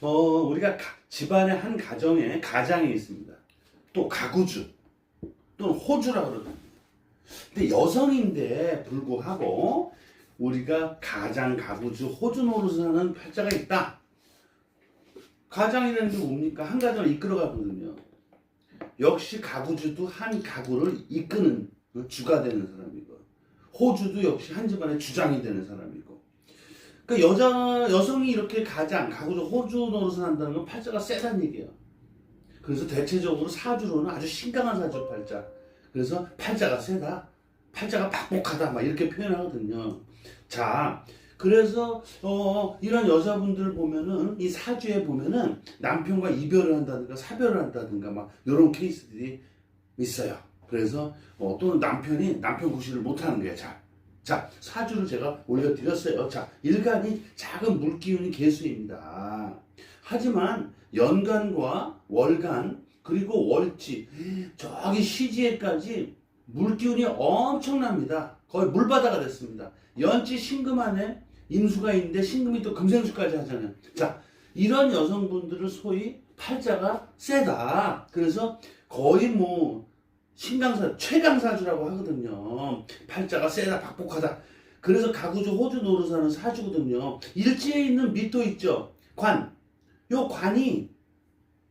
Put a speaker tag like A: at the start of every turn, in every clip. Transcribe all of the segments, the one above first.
A: 어, 우리가 가- 집안의 한 가정에 가장이 있습니다. 또 가구주 또는 호주라고 그러거든요. 근데 여성인데 불구하고 우리가 가장 가구주 호주 노릇을 하는 팔자가 있다. 가장이라는 게 뭡니까? 한 가정을 이끌어가거든요. 역시 가구주도 한 가구를 이끄는 어, 주가 되는 사람이고 호주도 역시 한 집안의 주장이 되는 사람이고 그러니까 여자 여성이 이렇게 가장 가구주 호주 노릇을 한다는 건 팔자가 세다는 얘기예요. 그래서 대체적으로 사주로는 아주 신강한 사주 팔자. 그래서 팔자가 세다. 팔자가 박복하다. 막 이렇게 표현하거든요. 자, 그래서 어, 이런 여자분들 보면은 이 사주에 보면은 남편과 이별을 한다든가 사별을 한다든가 막 이런 케이스들이 있어요. 그래서 어, 또는 남편이 남편 구실을 못하는 거예요. 자, 자 사주를 제가 올려드렸어요. 자 일간이 작은 물기운이 개수입니다. 하지만 연간과 월간 그리고 월지 저기 시지에까지 물기운이 엄청납니다. 거의 물바다가 됐습니다. 연지 신금 안에 임수가 있는데 신금이 또 금생수까지 하잖아요. 자 이런 여성분들을 소위 팔자가 세다. 그래서 거의 뭐 신강사 최강사주라고 하거든요. 팔자가 세다 박복하다. 그래서 가구주 호주 노릇하는 사주거든요. 일지에 있는 미토 있죠. 관. 요 관이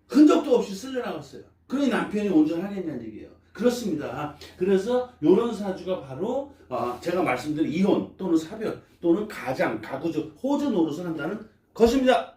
A: 흔적도 없이 쓸려 나갔어요. 그러니 남편이 온전하겠냐는 얘기예요. 그렇습니다. 그래서 요런 사주가 바로 어, 제가 말씀드린 이혼 또는 사별 또는 가장 가구주 호주 노릇을 한다는 것입니다.